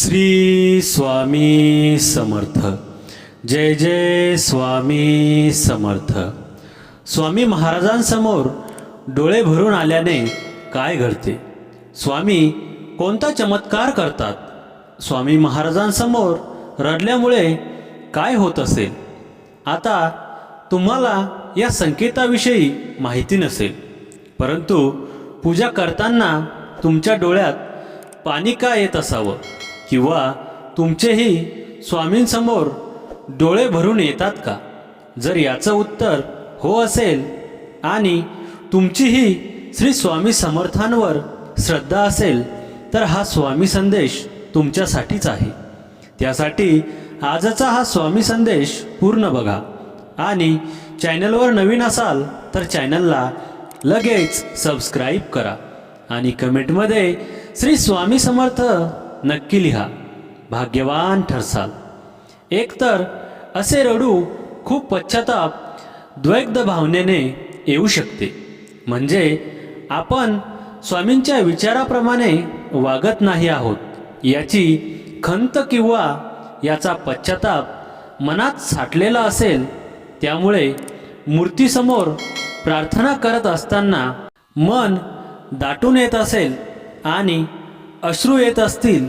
श्री स्वामी समर्थ. जय जय स्वामी समर्थ. स्वामी महाराजांसमोर डोळे भरून आल्याने काय घडते? स्वामी कोणता चमत्कार करतात? स्वामी महाराजांसमोर रडल्यामुळे काय होत असेल? आता तुम्हाला या संकेताविषयी माहिती नसेल परंतु पूजा करताना तुमच्या डोळ्यात पाणी का येत असावं? किंवा तुमचेही स्वामींसमोर डोळे भरून येतात का? जर याचं उत्तर हो असेल आणि तुमचीही श्री स्वामी समर्थांवर श्रद्धा असेल तर हा स्वामी संदेश तुमच्यासाठीच आहे. त्यासाठी आजचा हा स्वामी संदेश पूर्ण बघा. आणि चॅनलवर नवीन असाल तर चॅनलला लगेच सबस्क्राईब करा. आणि कमेंटमध्ये श्री स्वामी समर्थ नक्की लिहा. भाग्यवान ठरसाल. एकतर असे रडू खूप पश्चाताप द्वैग्ध भावनेने येऊ शकते. म्हणजे आपण स्वामींच्या विचाराप्रमाणे वागत नाही आहोत. याची खंत किंवा याचा पश्चाताप मनात साठलेला असेल त्यामुळे मूर्तीसमोर प्रार्थना करत असताना मन दाटून येत असेल आणि अश्रू येत असतील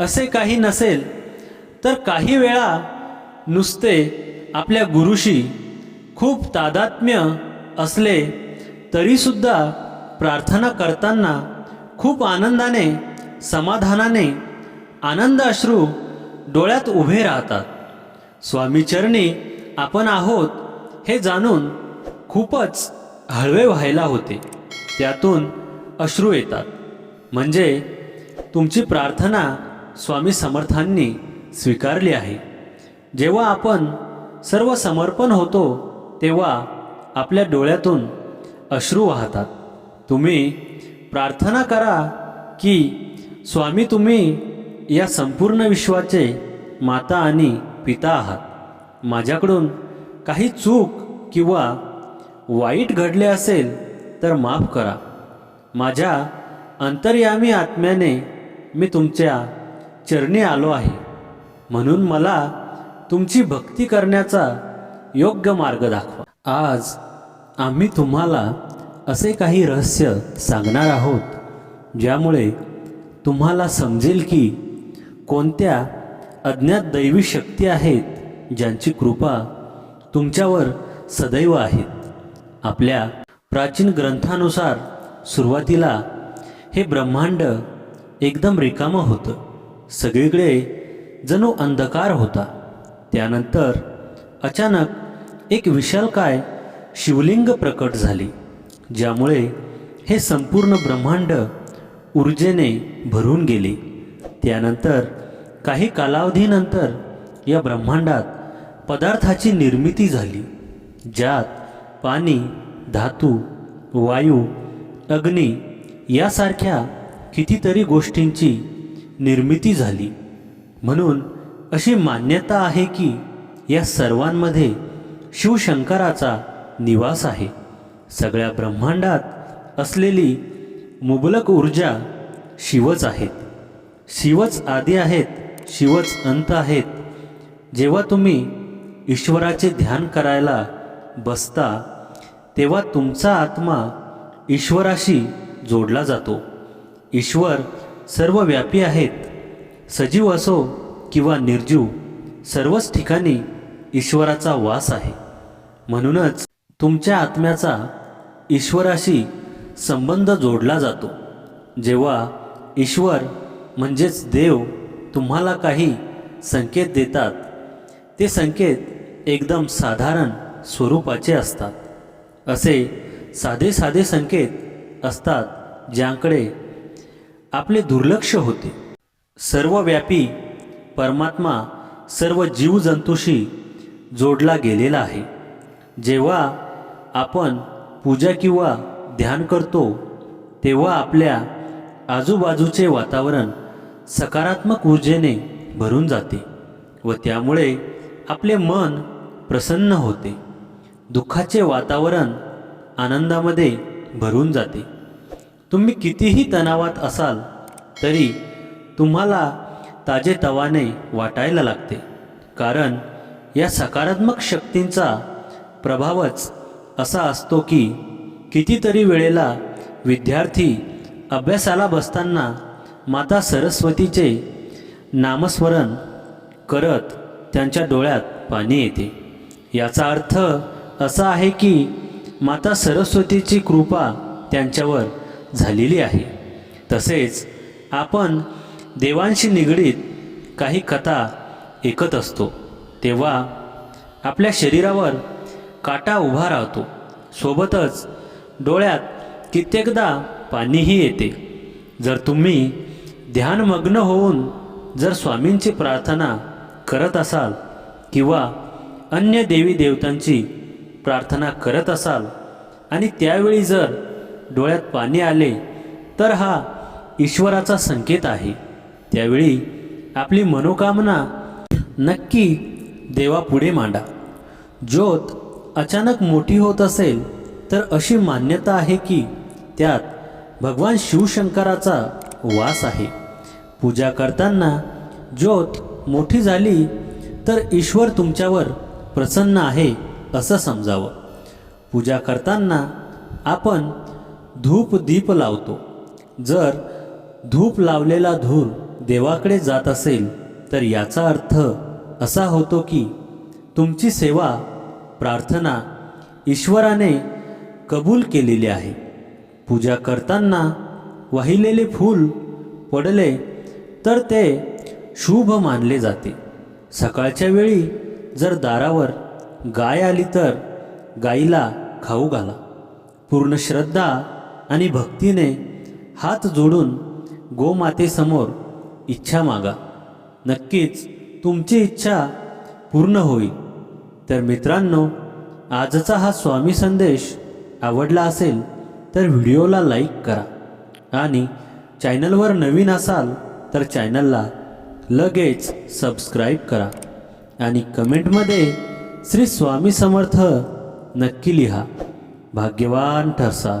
असे काही नसेल तर काही वेळा नुसते आपल्या गुरुशी खूप तादात्म्य असले तरीसुद्धा प्रार्थना करताना खूप आनंदाने समाधानाने आनंद अश्रू डोळ्यात उभे राहतात. स्वामीचरणी आपण आहोत हे जाणून खूपच हळवे व्हायला होते. त्यातून अश्रू येतात. म्हणजे तुमची प्रार्थना स्वामी समर्थांनी स्वीकारली आहे. जेव्हा आपण सर्व समर्पण होतो तेव्हा आपल्या डोळ्यातून अश्रू वाहतात. तुम्ही प्रार्थना करा की स्वामी तुम्ही या संपूर्ण विश्वाचे माता आणि पिता आहात. माझ्याकडून काही चूक किंवा वाईट घडले असेल तर माफ करा. माझ्या अंतर्यामी आत्म्याने मी तुमच्या चरणी आलो आहे. म्हणून मला तुमची भक्ती करण्याचा योग्य मार्ग दाखवा. आज आम्ही तुम्हाला असे काही रहस्य सांगणार आहोत ज्यामुळे तुम्हाला समजेल की कोणत्या अज्ञात दैवी शक्ती आहेत ज्यांची कृपा तुमच्यावर सदैव आहेत. आपल्या प्राचीन ग्रंथानुसार सुरुवातीला हे ब्रह्मांड एकदम रिकामं होतं. सगळीकडे जणू अंधकार होता. त्यानंतर अचानक एक विशालकाय शिवलिंग प्रकट झाली ज्यामुळे हे संपूर्ण ब्रह्मांड ऊर्जेने भरून गेले. त्यानंतर काही कालावधीनंतर या ब्रह्मांडात पदार्थाची निर्मिती झाली ज्यात पाणी धातू वायू अग्नी यासारख्या कितीतरी गोष्टींची निर्मिती झाली. म्हणून अशी मान्यता आहे की या सर्वांमध्ये शिवशंकराचा निवास आहे. सगळ्या ब्रह्मांडात असलेली मुबलक ऊर्जा शिवच आहेत. शिवच आदी आहेत शिवच अंत आहेत. जेव्हा तुम्ही ईश्वराचे ध्यान करायला बसता तेव्हा तुमचा आत्मा ईश्वराशी जोडला जातो. ईश्वर सर्वव्यापी आहेत. सजीव असो किंवा निर्जीव सर्वच ठिकाणी ईश्वराचा वास आहे. म्हणूनच तुमच्या आत्म्याचा ईश्वराशी संबंध जोडला जातो. जेव्हा ईश्वर म्हणजेच देव तुम्हाला काही संकेत देतात ते संकेत एकदम साधारण स्वरूपाचे असतात. असे साधे साधे संकेत असतात ज्यांकडे आपले दुर्लक्ष होते. सर्वव्यापी परमात्मा सर्व जीवजंतूशी जोडला गेलेला आहे. जेव्हा आपण पूजा किंवा ध्यान करतो तेव्हा आपल्या आजूबाजूचे वातावरण सकारात्मक ऊर्जेने भरून जाते व त्यामुळे आपले मन प्रसन्न होते. दुःखाचे वातावरण आनंदामध्ये भरून जाते. तुम्ही कितीही तणावात असाल तरी तुम्हाला ताजेतवाने वाटायला लागते. कारण या सकारात्मक शक्तींचा प्रभावच असा असतो की कितीतरी वेळेला विद्यार्थी अभ्यासाला बसताना माता सरस्वतीचे नामस्मरण करत त्यांच्या डोळ्यात पाणी येते. याचा अर्थ असा आहे की माता सरस्वतीची कृपा त्यांच्यावर झालेली आहे. तसेच आपण देवांशी निगडीत काही कथा ऐकत असतो. तेव्हा आपल्या शरीरावर काटा उभा राहतो. सोबतच डोळ्यात कित्येकदा पाणीही येते. जर तुम्ही ध्यानमग्न होऊन जर स्वामींची प्रार्थना करत असाल किंवा अन्य देवी देवतांची प्रार्थना करत असाल आणि त्यावेळी जर डोळ्यात पाणी आले तर हा ईश्वराचा संकेत आहे. त्यावेळी आपली मनोकामना नक्की देवापुढे मांडा. ज्योत अचानक मोठी होत असेल तर अशी मान्यता आहे की त्यात भगवान शिवशंकराचा वास आहे. पूजा करताना ज्योत मोठी झाली तर ईश्वर तुमच्यावर प्रसन्न आहे असं समजावं. पूजा करताना आपण धूप दीप लावतो. जर धूप लावलेला धूर देवाकडे जात असेल तर याचा अर्थ असा होतो की तुमची सेवा प्रार्थना ईश्वराने कबूल केलेली आहे. पूजा करताना वाहिलेले फूल पडले तर ते शुभ मानले जाते. सकाळच्या वेळी जर दारावर गाय आली तर गाईला खाऊ घाला. पूर्ण श्रद्धा आणि भक्तीने हात जोडून गोमातेसमोर इच्छा मागा. नक्कीच तुमची इच्छा पूर्ण होईल. तर मित्रांनो आजचा हा स्वामी संदेश आवडला असेल तर व्हिडिओला लाईक करा आणि चॅनलवर नवीन असाल तर चॅनलला लगेच सबस्क्राईब करा आणि कमेंटमध्ये श्री स्वामी समर्थ नक्की लिहा. भाग्यवान ठरसा